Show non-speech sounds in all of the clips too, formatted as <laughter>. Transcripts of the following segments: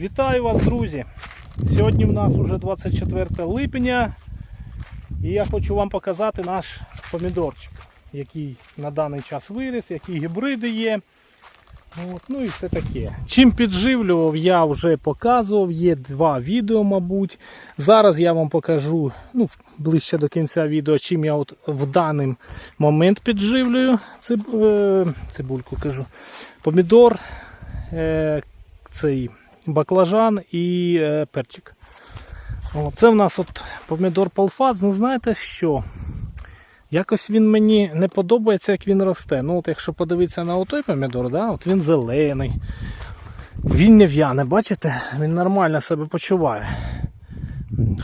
Вітаю вас, друзі! Сьогодні в нас уже 24 липня і я хочу вам показати наш помідорчик, який на даний час виріс, які гібриди є. От, ну і все таке. Чим підживлював, я вже показував, є два відео, мабуть. Зараз я вам покажу ну, ближче до кінця відео, чим я от в даний момент підживлюю циб, е, цибульку кажу. Помідор, е, цей баклажан і е, перчик. Це в нас от помідор полфаз. Ну знаєте що? Якось він мені не подобається, як він росте. Ну, от якщо подивитися на отой помідор, да, от він зелений. Він не в'яне, бачите? Він нормально себе почуває.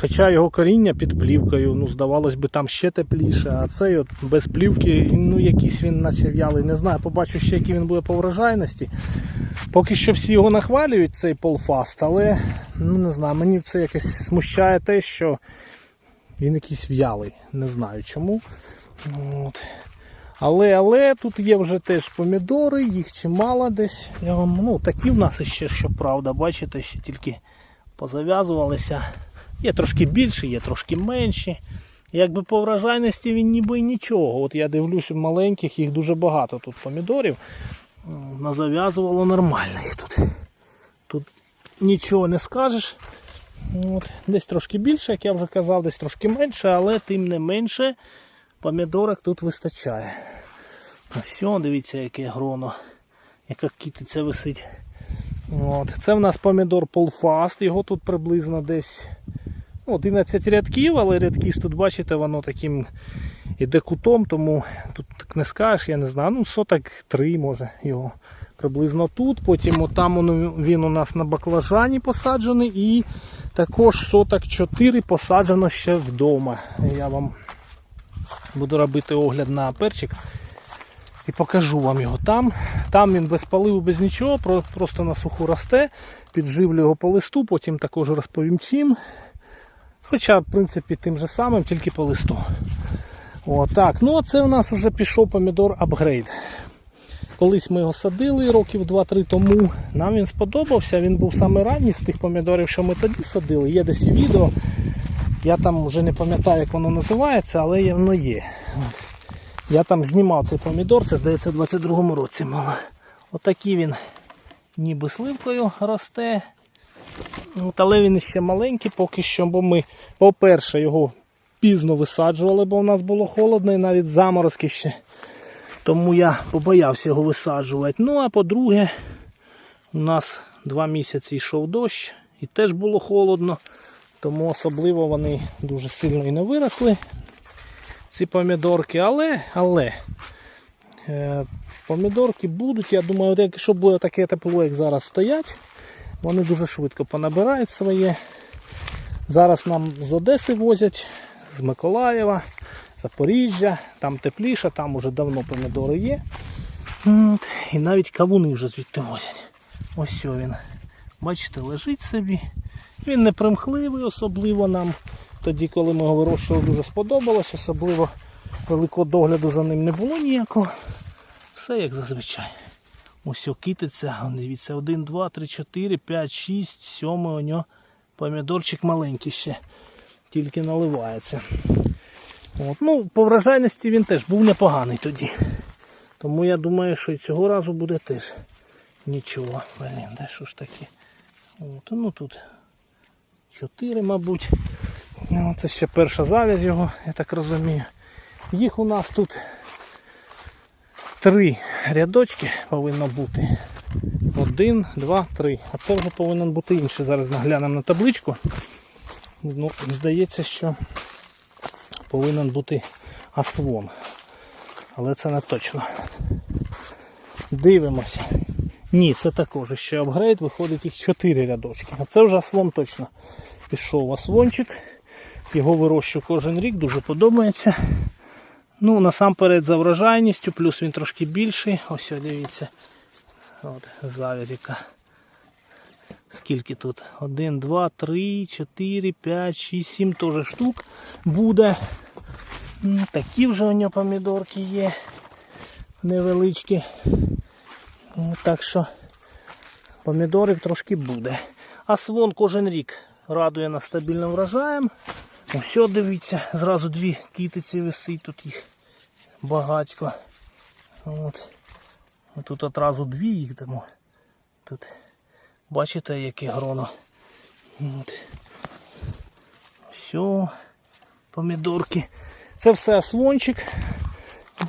Хоча його коріння під плівкою, ну, здавалось би, там ще тепліше, а цей от без плівки, ну якийсь він наче в'ялий, не знаю, побачу ще, який він буде по врожайності. Поки що всі його нахвалюють, цей полфаст, але ну не знаю, мені це якось смущає те, що він якийсь в'ялий. Не знаю чому. От. Але, але тут є вже теж помідори, їх чимало десь. Я вам, ну, такі в нас ще, щоправда, бачите, ще тільки позав'язувалися. Є трошки більші, є трошки менші. Якби по вражайності він ніби нічого. От я дивлюсь, у маленьких їх дуже багато тут помідорів. Назав'язувало нормально їх тут. Тут нічого не скажеш. От. Десь трошки більше, як я вже казав, десь трошки менше, але тим не менше помідорок тут вистачає. Ось, дивіться, яке гроно, яка кітиця висить. От. Це в нас помідор полфаст, його тут приблизно десь 11 рядків, але рядки ж тут, бачите, воно таким іде кутом, тому тут так не скажеш, я не знаю, ну соток 3 може його приблизно тут. Потім отам він у нас на баклажані посаджений і також соток 4 посаджено ще вдома. Я вам буду робити огляд на перчик і покажу вам його там. Там він без паливу, без нічого, просто на суху росте. Підживлю його по листу, потім також розповім чим. Хоча, в принципі, тим же самим, тільки по листу. О, ну а це в нас вже пішов помідор апгрейд. Колись ми його садили років 2-3 тому. Нам він сподобався, він був саме ранній з тих помідорів, що ми тоді садили. Є десь і відео. Я там вже не пам'ятаю, як воно називається, але воно є. Я там знімав цей помідор, це здається в 22-му році мало. Отакий він ніби сливкою росте. От, але він ще маленький поки що, бо ми, по-перше, його пізно висаджували, бо в нас було холодно і навіть заморозки ще. Тому я побоявся його висаджувати. Ну а по-друге, у нас два місяці йшов дощ і теж було холодно, тому особливо вони дуже сильно і не виросли, ці помідорки. Але, але е, помідорки будуть, я думаю, якщо буде таке тепло, як зараз стоять, вони дуже швидко понабирають своє. Зараз нам з Одеси возять, з Миколаєва, Запоріжжя, там тепліше, там уже давно помідори є. І навіть кавуни вже звідти возять. Ось він. Бачите, лежить собі. Він не примхливий, особливо нам. Тоді, коли ми його вирощували, дуже сподобалось, особливо великого догляду за ним не було ніякого. Все як зазвичай. Ось о, китиця, он, дивіться, 1, 2, 3, 4, 5, 6, 7 у нього помідорчик маленький ще, тільки наливається. От. Ну, по вражайності він теж був непоганий тоді. Тому я думаю, що і цього разу буде теж нічого. Блін, де що ж таке? От, ну тут 4, мабуть. Ну, Це ще перша завязь його, я так розумію. Їх у нас тут три рядочки повинно бути. Один, два, три. А це вже повинен бути інший. Зараз наглянемо на табличку. Ну, здається, що повинен бути асвон. Але це не точно. Дивимося. Ні, це також ще апгрейд, виходить їх 4 рядочки. А це вже аслон точно пішов аслончик. Його вирощую кожен рік, дуже подобається. Ну, насамперед за врожайністю, плюс він трошки більший. Ось дивіться. От, завязь. Скільки тут? 1, 2, 3, 4, 5, 6, 7 теж штук буде. Ну, Такі вже у нього помідорки є. Невеличкі. Ну, Так що помідорів трошки буде. А свон кожен рік радує нас стабільним врожаєм. Ось, дивіться, зразу дві китиці висить, тут їх багатько. От. Тут одразу дві їх дамо. Тут бачите, яке гроно. От. Все, помідорки. Це все свончик.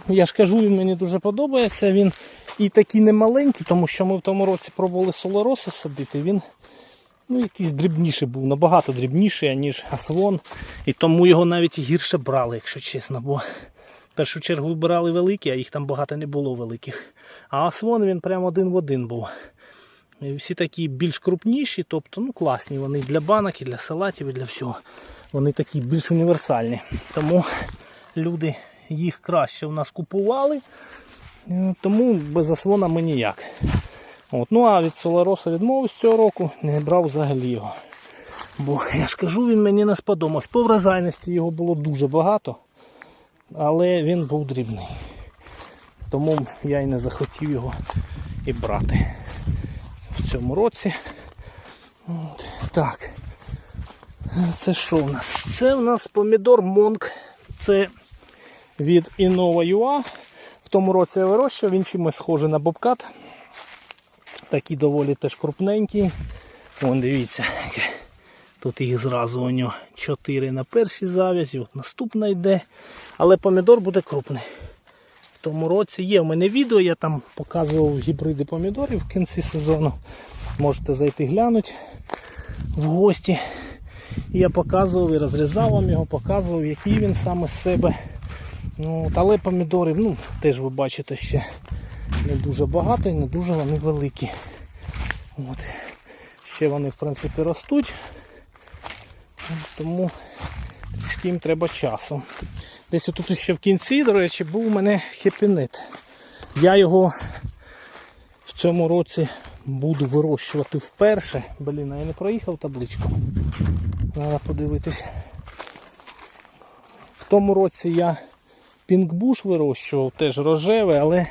Я ж кажу, він мені дуже подобається. Він і такий немаленький, тому що ми в тому році пробували солороси садити. Він ну, якийсь дрібніший був, набагато дрібніший, ніж асвон. І тому його навіть гірше брали, якщо чесно. Бо в першу чергу вибирали великі, а їх там багато не було великих. А асвон він прямо один в один був. І всі такі більш крупніші, тобто ну, класні вони для банок, і для салатів, і для всього. Вони такі більш універсальні. Тому люди їх краще у нас купували. Е, Тому без асвона ми ніяк. От. Ну а від Солароса відмовився цього року, не брав взагалі його. Бо <laughs> я ж кажу, він мені не сподобався. По вражайності його було дуже багато, але він був дрібний. Тому я і не захотів його і брати в цьому році. От. Так. Це що в нас? Це в нас помідор Монк. Це від Innova UA. В тому році я вирощував, він чимось схожий на бобкат. Такі доволі теж крупненькі. Вон дивіться, тут їх зразу у нього 4 на першій завязі, от наступна йде. Але помідор буде крупний. В тому році є в мене відео, я там показував гібриди помідорів в кінці сезону. Можете зайти глянути в гості. Я показував і розрізав вам його, показував, який він саме з себе. Ну, але помідорів, ну, теж ви бачите, ще не дуже багато і не дуже вони великі. От. Ще вони в принципі ростуть, тому трішки їм треба часу. Десь отут ще в кінці, до речі, був у мене хепінет. Я його в цьому році буду вирощувати вперше. Блін, я не проїхав табличку. Треба подивитись. В тому році я пінгбуш вирощував, теж рожевий, але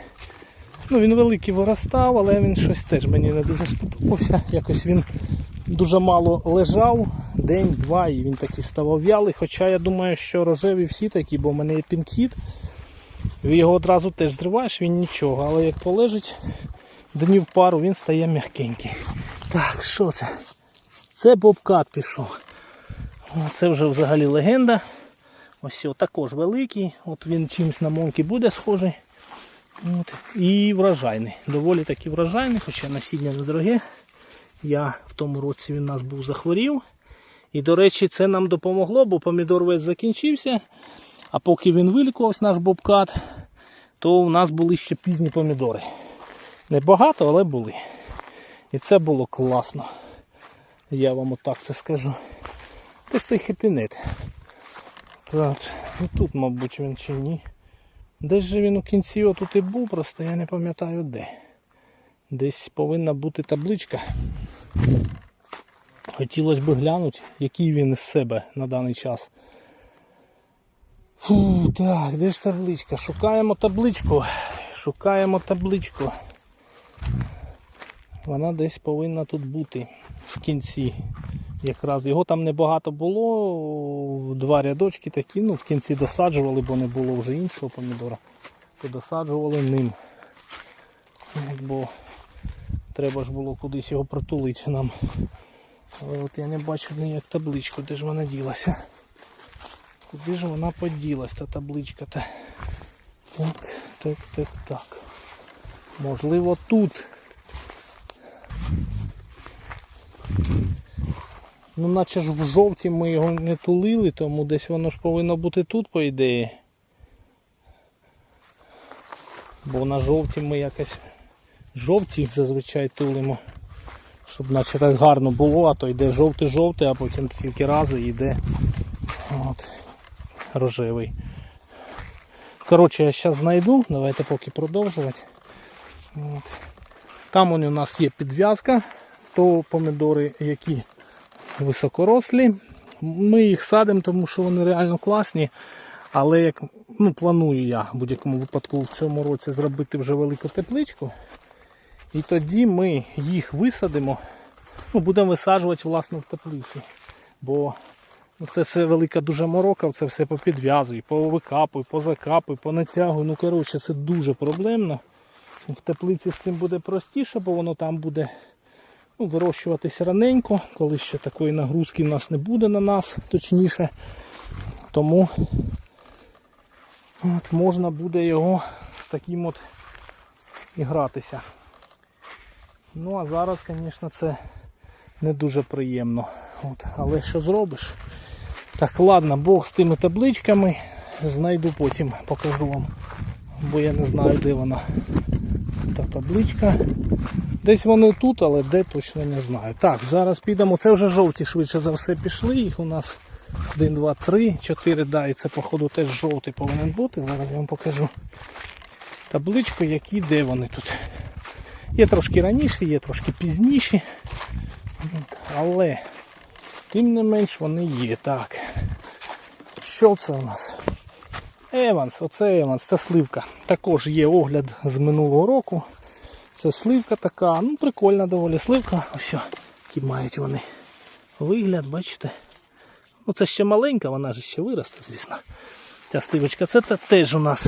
ну, він великий виростав, але він щось теж мені не дуже сподобався. Якось він дуже мало лежав, день-два, і він такий ставав вялий. Хоча я думаю, що рожеві всі такі, бо в мене є пінгхід. Його одразу теж зриваєш, він нічого, але як полежить днів пару, він стає м'якенький. Так, що це? Це бобкат пішов. Це вже взагалі легенда. Ось також великий. От він чимось на монки буде схожий. От. І врожайний. Доволі таки врожайний, хоча насіння недороге. Я в тому році він у нас був захворів. І, до речі, це нам допомогло, бо помідор весь закінчився. А поки він вилікувався, наш бобкат, то у нас були ще пізні помідори. Небагато, але були. І це було класно. Я вам отак це скажу. Ось той хепінет. Так, ну тут, мабуть, він чи ні. Десь же він у кінці отут і був, просто я не пам'ятаю де. Десь повинна бути табличка. Хотілося б глянути, який він із себе на даний час. Фу, так, де ж табличка? Шукаємо табличку. Шукаємо табличку. Вона десь повинна тут бути в кінці. Якраз його там небагато було, два рядочки такі, ну в кінці досаджували, бо не було вже іншого помідора. То досаджували ним. Бо треба ж було кудись його притулити нам. Але от я не бачу ніяк табличку, де ж вона ділася. Куди ж вона поділась, та табличка-та? Так, так, так, так. Можливо тут. Ну, наче ж в жовті ми його не тулили, тому десь воно ж повинно бути тут, по ідеї. Бо на жовті ми якось жовті зазвичай тулимо. Щоб наче так гарно було, а то йде жовтий-жовтий, а потім тільки рази йде от, рожевий. Коротше, я зараз знайду, давайте поки продовжувати. От. Там у нас є підв'язка, то помідори, які високорослі. Ми їх садимо, тому що вони реально класні. Але як ну, планую я в будь-якому випадку в цьому році зробити вже велику тепличку І тоді ми їх висадимо, ну, будемо висаджувати власне в теплиці. Бо ну, це все велика дуже морока, це все попідв'язуй, повикапуй, позакапуй, понатягуй. Ну, коротше, це дуже проблемно. В теплиці з цим буде простіше, бо воно там буде ну, вирощуватись раненько, коли ще такої нагрузки в нас не буде на нас, точніше. Тому от, можна буде його з таким от і гратися. Ну а зараз, звісно, це не дуже приємно. От, але що зробиш? Так, ладно, Бог з тими табличками. Знайду потім, покажу вам. Бо я не знаю, де вона. Та табличка. Десь вони тут, але де точно не знаю. Так, зараз підемо. Це вже жовті швидше за все пішли. Їх у нас 1, 2, 3, 4, да, і це походу теж жовтий повинен бути. Зараз я вам покажу табличку, які де вони тут. Є трошки раніше, є трошки пізніші. Але тим не менш вони є. Так. Що це у нас? Еванс, оце Еванс, це сливка. Також є огляд з минулого року. Це сливка така, ну прикольна доволі сливка. Ось, які мають вони вигляд, бачите? Ну це ще маленька, вона ж ще виросте, звісно. Ця сливочка, це теж у нас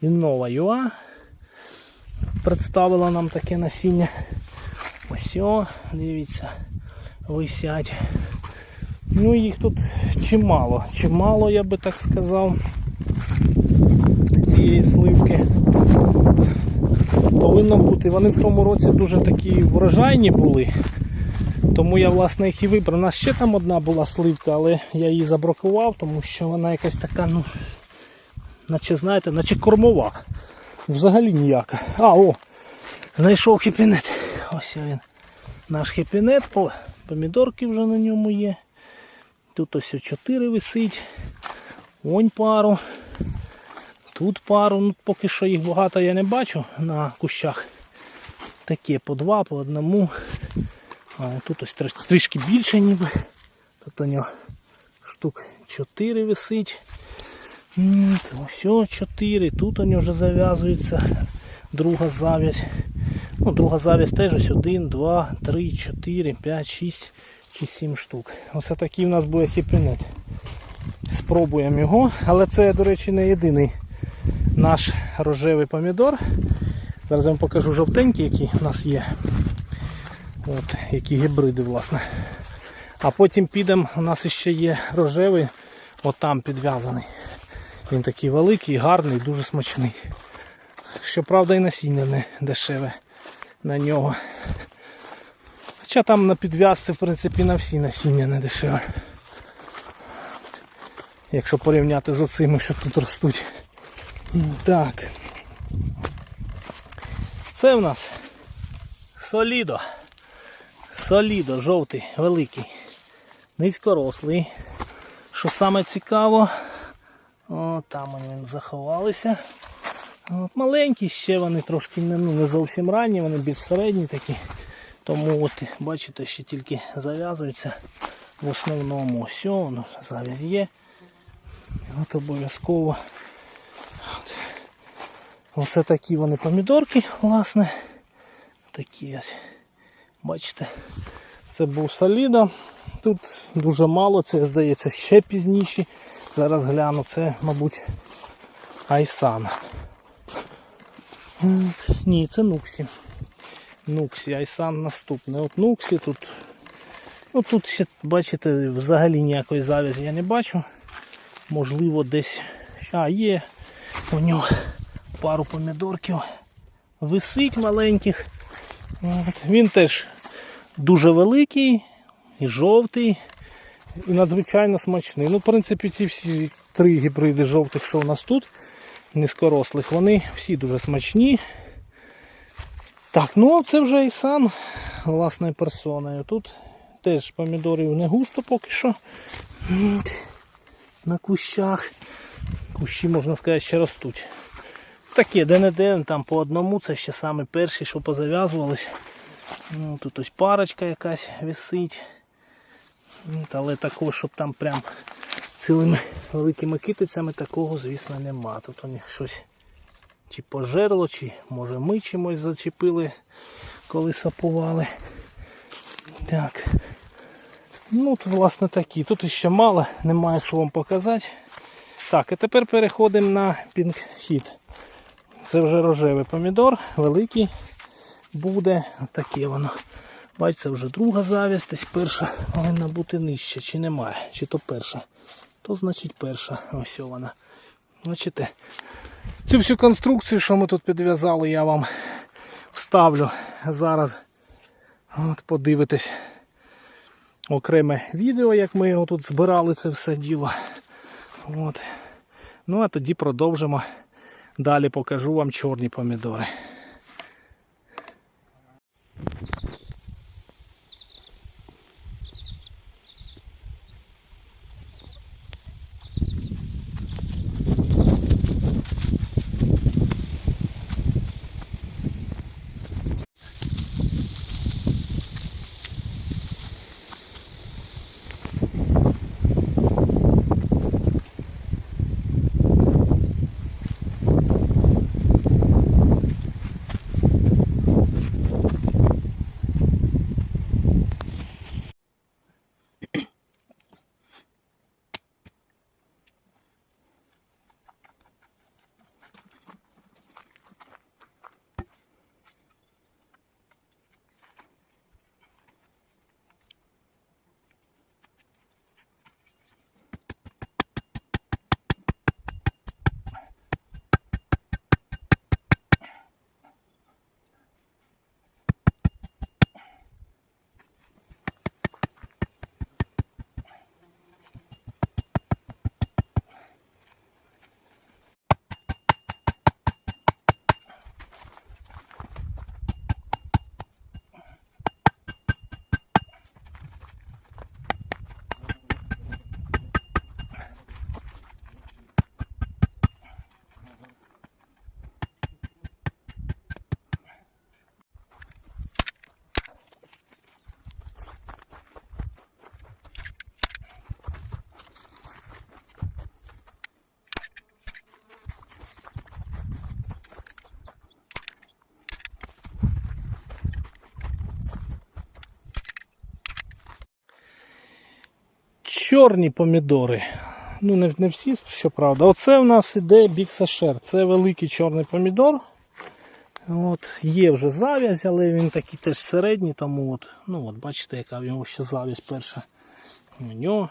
Іннова ЮА. Представила нам таке насіння. Ось, дивіться, висять. Ну їх тут чимало, чимало, я би так сказав, цієї сливки. Повинно бути. Вони в тому році дуже такі врожайні були. Тому я власне їх і вибрав. У нас ще там одна була сливка, але я її забракував, тому що вона якась така, ну, наче знаєте, наче кормова. Взагалі ніяка. А, о! Знайшов хепінет. Ось він. Наш хепінет. О, помідорки вже на ньому є. Тут ось 4 висить. Онь пару. Тут пару, ну поки що їх багато я не бачу на кущах. Таке по два, по одному. А тут ось трішки більше ніби. Тут у нього штук 4 висить. Ось 4. Тут у нього вже зав'язується друга зав'язь. Ну, друга зав'язь теж ось 1, 2, 3, 4, 5, 6 чи 7 штук. Оце такий у нас буде хіпінет. Спробуємо його, але це, до речі, не єдиний наш рожевий помідор. Зараз я вам покажу жовтенький, який у нас є. От, які гібриди, власне. А потім підемо, у нас ще є рожевий, отам підв'язаний. Він такий великий, гарний, дуже смачний. Щоправда, і насіння не дешеве на нього. Хоча там на підв'язці, в принципі, на всі насіння не дешеве. Якщо порівняти з оцими, що тут ростуть. Так. Це в нас солідо. Солідо, жовтий, великий, низькорослий. Що саме цікаво, о, там вони заховалися. От, маленькі ще вони трошки не, ну, не зовсім ранні, вони більш середні такі. Тому от, бачите, ще тільки зав'язуються в основному. О, воно зав'яз є. От обов'язково. Оце такі вони помідорки, власне. Такі ось. Бачите, це був солідо. Тут дуже мало, це здається ще пізніші. Зараз гляну, це, мабуть, Айсан. Ні, це Нуксі. Нуксі, Айсан наступний. От Нуксі тут. Ну тут ще, бачите, взагалі ніякої завязі я не бачу. Можливо, десь. А, є у нього пару помідорків. Висить маленьких. Він теж дуже великий і жовтий, і надзвичайно смачний. Ну, в принципі, ці всі три гібриди жовтих, що у нас тут, низькорослих, вони всі дуже смачні. Так, ну це вже і сан власною персоною. Тут теж помідорів не густо поки що. На кущах. Кущі, можна сказати, ще ростуть. Таке, де-не-де, там по одному, це ще саме перші, що позав'язувались. Ну, тут ось парочка якась висить. Але такого, щоб там прям цілими великими китицями, такого, звісно, нема. Тут у них щось чи пожерло, чи може ми чимось зачепили, коли сапували. Так. Ну, тут, власне, такі. Тут ще мало, немає що вам показати. Так, і тепер переходимо на пінгхіт. Це вже рожевий помідор, великий буде. Таке воно. Бачите, вже друга завість, десь перша повинна бути нижче, чи немає, чи то перша. То значить перша. Ось вона. Бачите? Цю всю конструкцію, що ми тут підв'язали, я вам вставлю зараз. От подивитесь окреме відео, як ми його тут збирали це все діло. От. Ну а тоді продовжимо. Далі покажу вам чорні помідори. Чорні помідори. Ну, не, не всі, щоправда. Оце у нас іде біксашер. Це великий чорний помідор. От, Є вже зав'язь, але він такий теж середній, тому от, ну от, бачите, яка в нього ще зав'язь перша. У нього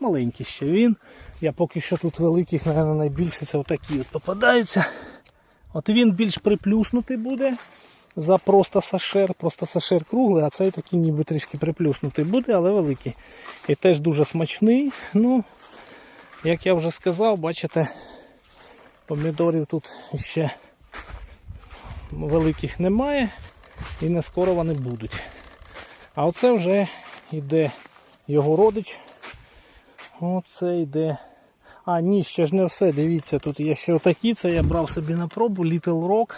маленький ще він. Я поки що тут великих, мабуть, найбільше це отакі от попадаються. От він більш приплюснутий буде за просто сашер. Просто сашер круглий, а цей такий ніби трішки приплюснутий буде, але великий. І теж дуже смачний. Ну, як я вже сказав, бачите, помідорів тут ще великих немає і не скоро вони будуть. А оце вже йде його родич. Оце йде. А, ні, ще ж не все. Дивіться, тут є ще отакі. Це я брав собі на пробу Little Rock.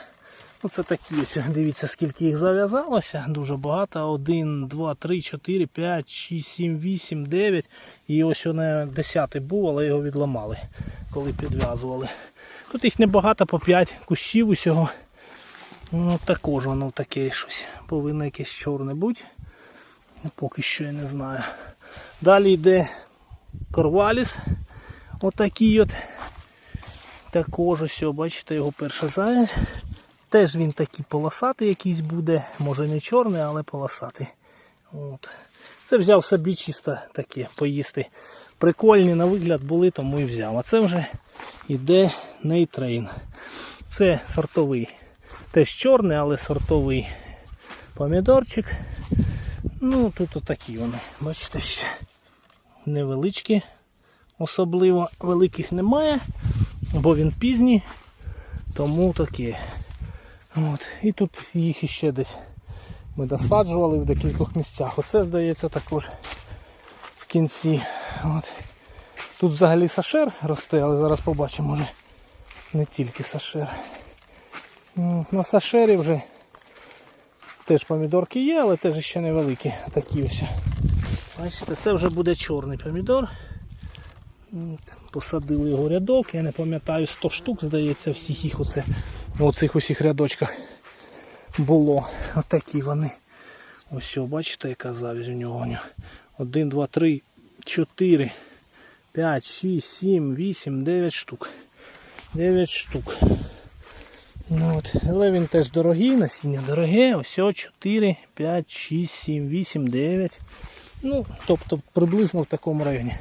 Оце такі ось. <laughs> Дивіться, скільки їх зав'язалося. Дуже багато. 1, 2, 3, 4, 5, 6, 7, 8, 9. І ось вони 10 був, але його відламали, коли підв'язували. Тут їх небагато, по 5 кущів усього. Ну, також воно таке щось. Повинно якесь чорне бути. Ну, Поки що я не знаю. Далі йде корваліс. Отакий от. Також ось, бачите, його перша завязь. Теж він такий полосатий якийсь буде. Може не чорний, але полосатий. От. Це взяв собі чисто таке поїсти. Прикольні на вигляд були, тому і взяв. А це вже йде нейтрейн. Це сортовий. Теж чорний, але сортовий помідорчик. Ну, тут отакі вони. Бачите, ще невеличкі. Особливо великих немає, бо він пізній, тому таке. От. І тут їх іще десь ми досаджували в декількох місцях. Оце, здається, також в кінці. От. Тут взагалі сашер росте, але зараз побачимо, може не тільки сашер. Ну, На сашері вже теж помідорки є, але теж ще невеликі. Такі ось. Бачите, це вже буде чорний помідор. Посадили його рядок, я не пам'ятаю, 100 штук, здається, всіх їх оце, в усіх рядочках було. Отакі вони. Ось бачите, яка завість у нього. 1, 2, 3, 4, 5, 6, 7, 8, 9 штук. 9 штук. Ну, от. Але він теж дорогий, насіння дороге. Ось 4, 5, 6, 7, 8, 9. Ну, тобто приблизно в такому районі.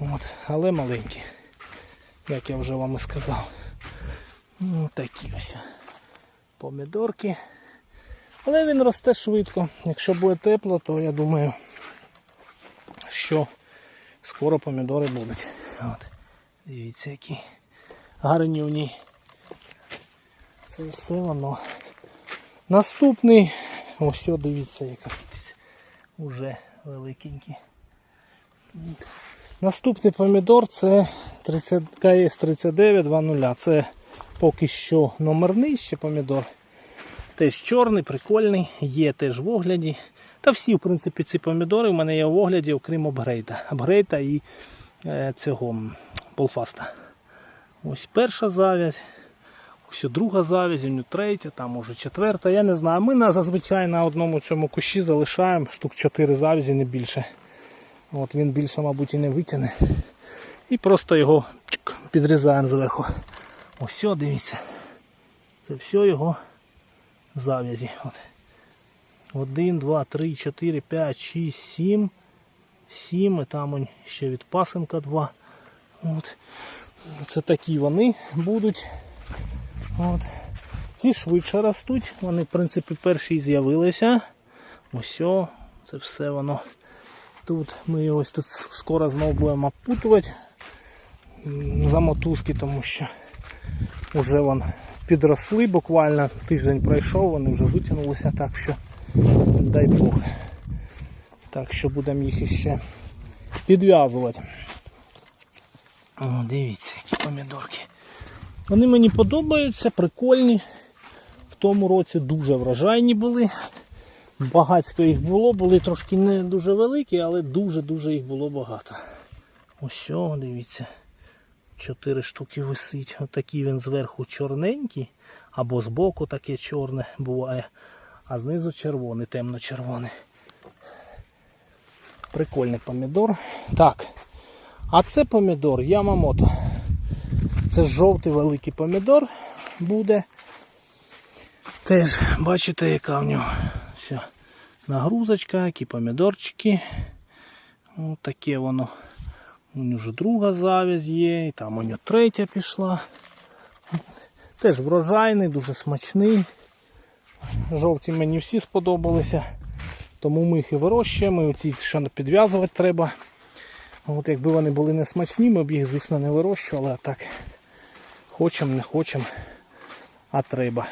От. Але маленькі. Як я вже вам і сказав. Ну, такі ось. Помідорки. Але він росте швидко. Якщо буде тепло, то я думаю, що скоро помідори будуть. От. Дивіться, які гарнюні. Це все воно. Наступний, ось дивіться, яка великенький. От. Наступний помідор це 30, КС 3920. Це поки що номерний ще помідор. Теж чорний, прикольний, є теж в огляді. Та всі, в принципі, ці помідори в мене є в огляді, окрім апгрейда. Апгрейда і е, цього полфаста. Ось перша завязь. Ось друга завязь, у нього третя, там може четверта, я не знаю. Ми на, зазвичай на одному цьому кущі залишаємо штук 4 завязі, не більше. От Він більше, мабуть, і не витягне. І просто його підрізаємо зверху. Ось, дивіться. Це все його завязі. От. 1, 2, 3, 4, 5, 6, 7. 7. І там ще від пасенка 2. От. Це такі вони будуть. От. Ці швидше ростуть. Вони, в принципі, перші з'явилися. Ось, це все воно. Тут ми ось тут скоро знову будемо опутувати за мотузки, тому що вже вон підросли, буквально тиждень пройшов, вони вже витягнулися, так що дай Бог. Так що будемо їх іще підв'язувати. Дивіться, які помідорки. Вони мені подобаються, прикольні. В тому році дуже врожайні були. Багацько їх було, були трошки не дуже великі, але дуже-дуже їх було багато. Ось, дивіться. Чотири штуки висить. Отакий він зверху чорненький, або збоку таке чорне буває, а знизу червоний, темно-червоний. Прикольний помідор. Так. А це помідор Ямамото. Це жовтий великий помідор буде. Теж бачите, яка в нього. Нагрузочка, які помідорчики. Ось таке воно. У нього вже друга завязь є, і там у нього третя пішла. Теж врожайний, дуже смачний. Жовті мені всі сподобалися. Тому ми їх і вирощуємо. І Ці що підв'язувати треба. От Якби вони були не смачні, ми б їх, звісно, не вирощували, а так хочемо, не хочемо, а треба.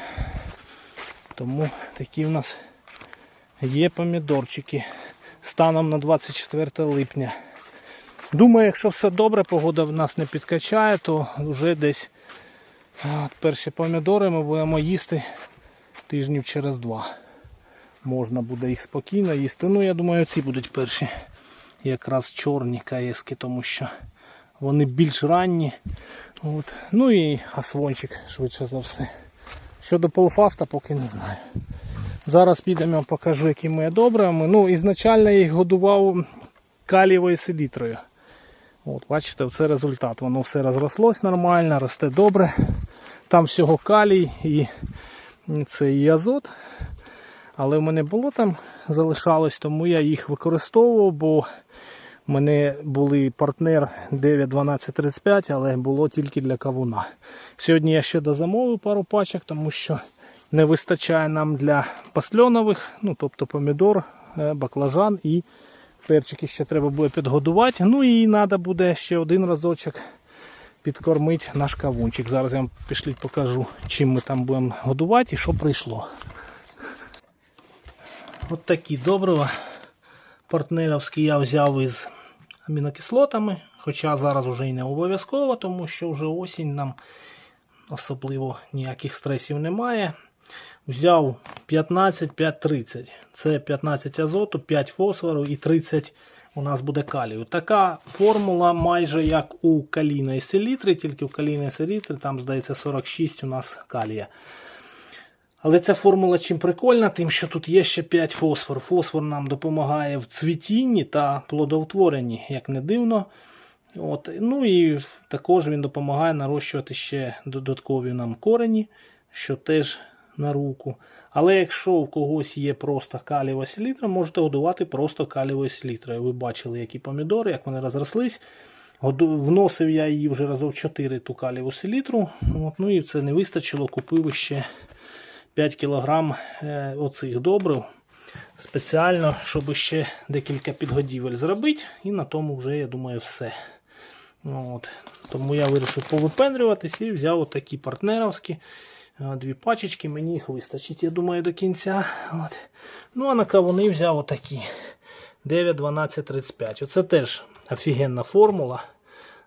Тому такі в нас є помідорчики станом на 24 липня. Думаю, якщо все добре, погода в нас не підкачає, то вже десь от перші помідори ми будемо їсти тижнів через два. Можна буде їх спокійно їсти. Ну, я думаю, ці будуть перші якраз чорні каєски, тому що вони більш ранні. От. Ну і асвончик швидше за все. Щодо полуфаста, поки не знаю. Зараз підемо, покажу, які ми добрими. Ну, ізначально я їх годував калієвою селітрою. От, Бачите, це результат. Воно все розрослось нормально, росте добре. Там всього калій і це і азот. Але в мене було там, залишалось, тому я їх використовував, бо в мене були партнер 91235, але було тільки для кавуна. Сьогодні я ще дозамовив пару пачок, тому що не вистачає нам для пасльонових, ну тобто помідор, е, баклажан і перчики ще треба буде підгодувати. Ну і треба буде ще один разочок підкормити наш кавунчик. Зараз я вам пішліть покажу, чим ми там будемо годувати і що прийшло. От такі добрива партнерівські я взяв із амінокислотами, хоча зараз вже і не обов'язково, тому що вже осінь нам особливо ніяких стресів немає. Взяв 15-5-30. Це 15 азоту, 5 фосфору і 30 у нас буде калію. Така формула майже як у калійної селітри, тільки у калійної селітри там, здається, 46 у нас калія. Але ця формула чим прикольна, тим, що тут є ще 5 фосфор. Фосфор нам допомагає в цвітінні та плодоутворенні, як не дивно. От. Ну і також він допомагає нарощувати ще додаткові нам корені, що теж на руку. Але якщо у когось є просто калієва селітра, можете годувати просто калієвою селітрою. Ви бачили, які помідори, як вони розрослись. Вносив я її вже разів 4 ту калієву селітру. От, ну і це не вистачило, купив ще 5 кг оцих добрив спеціально, щоб ще декілька підгодівель зробити. І на тому вже, я думаю, все. От. Тому я вирішив повипендрюватись і взяв отакі партнеровські. Е, Дві пачечки, мені їх вистачить, я думаю, до кінця. От. Ну, а на кавуни взяв отакі. 9, 12, 35. Оце теж офігенна формула.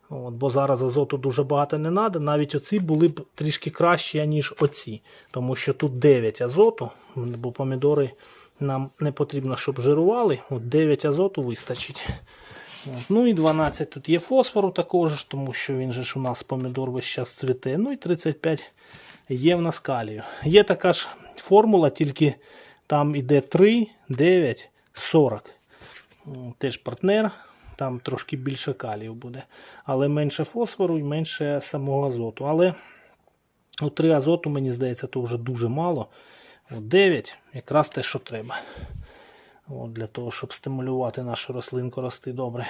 От, бо зараз азоту дуже багато не треба. Навіть оці були б трішки кращі, ніж оці. Тому що тут 9 азоту, бо помідори нам не потрібно, щоб жирували. От 9 азоту вистачить. От. Ну і 12 тут є фосфору також, тому що він же ж у нас помідор весь час цвіте. Ну і 35 є в нас калію. Є така ж формула, тільки там іде 3, 9, 40. Теж партнер, там трошки більше калію буде. Але менше фосфору і менше самого азоту. Але у 3 азоту, мені здається, то вже дуже мало. От 9 якраз те, що треба. От, для того, щоб стимулювати нашу рослинку рости добре.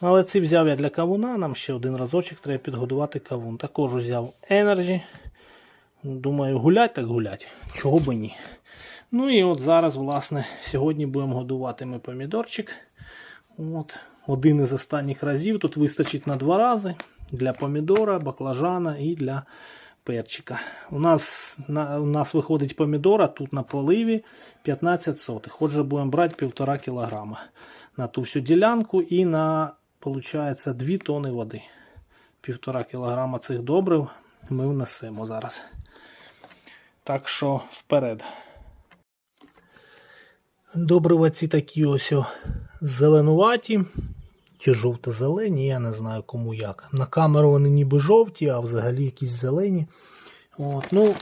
Але ці взяв я для кавуна, нам ще один разочок треба підгодувати кавун. Також взяв Energy. Думаю, гулять так гулять. Чого би ні. Ну і от зараз, власне, сьогодні будемо годувати ми помідорчик. От. Один із останніх разів. Тут вистачить на два рази для помідора, баклажана і для перчика. У нас, на, у нас виходить помідора тут на поливі 15 сотих. Отже, будемо брати 1,5 кг на ту всю ділянку і на, виходить, 2 тони води. 1,5 кг цих добрив ми внесемо зараз. Так що вперед. Добрива ці такі ось зеленуваті. Чи жовто-зелені, я не знаю кому як. На камеру вони ніби жовті, а взагалі якісь зелені. От, ну,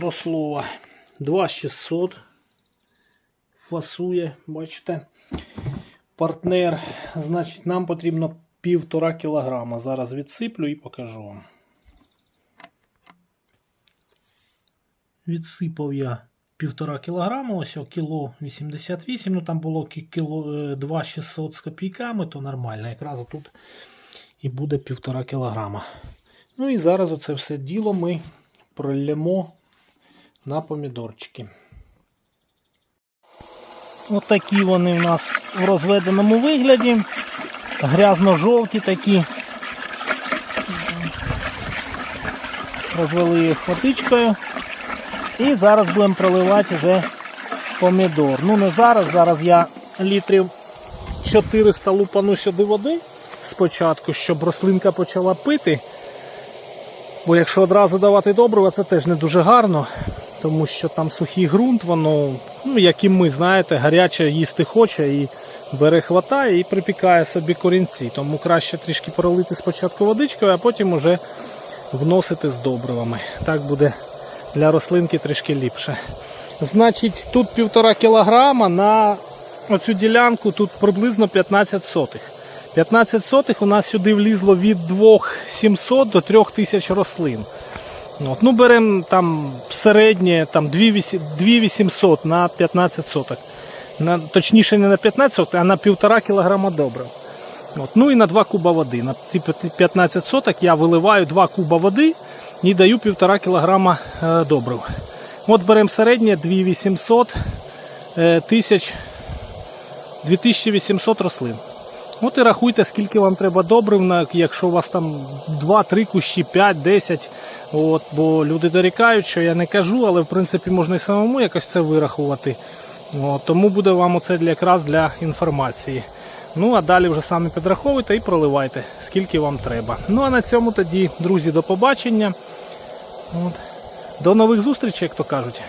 до слова, 2600 фасує, бачите. Партнер, значить, нам потрібно півтора кілограма. Зараз відсиплю і покажу вам. Відсипав я півтора кілограма, ось о, кіло 88, ну там було кіло е, 2600 з копійками, то нормально. Якраз тут і буде півтора кілограма. Ну і зараз оце все діло ми пролємо на помідорчики. Ось такі вони в нас в розведеному вигляді. Грязно-жовті такі. Розвели їх водичкою. І зараз будемо проливати вже помідор. Ну не зараз, зараз я літрів 400 лупану сюди води спочатку, щоб рослинка почала пити. Бо якщо одразу давати добрива, це теж не дуже гарно, тому що там сухий ґрунт, воно, ну як і ми, знаєте, гаряче їсти хоче і бере хватає і припікає собі корінці. Тому краще трішки пролити спочатку водичкою, а потім уже вносити з добривами. Так буде для рослинки трішки ліпше. Значить, тут півтора кілограма на оцю ділянку тут приблизно 15 сотих. 15 сотих у нас сюди влізло від 2700 до 3000 рослин. От, ну беремо там середнє там 2800 на 15 соток. На, точніше не на 15 соток, а на 1,5 кілограма добрив. От, ну і на 2 куба води. На ці 15 соток я виливаю 2 куба води і даю 1,5 кг добрив. От беремо середнє 2800 е, тисяч 2800 рослин. От і рахуйте, скільки вам треба добрив, якщо у вас там 2-3 кущі, 5, 10. От, бо люди дорікають, що я не кажу, але в принципі можна і самому якось це вирахувати. От, тому буде вам оце якраз для інформації. Ну, а далі вже самі підраховуйте і проливайте, скільки вам треба. Ну а на цьому тоді, друзі, до побачення. От. До нових зустрічей, як то кажуть.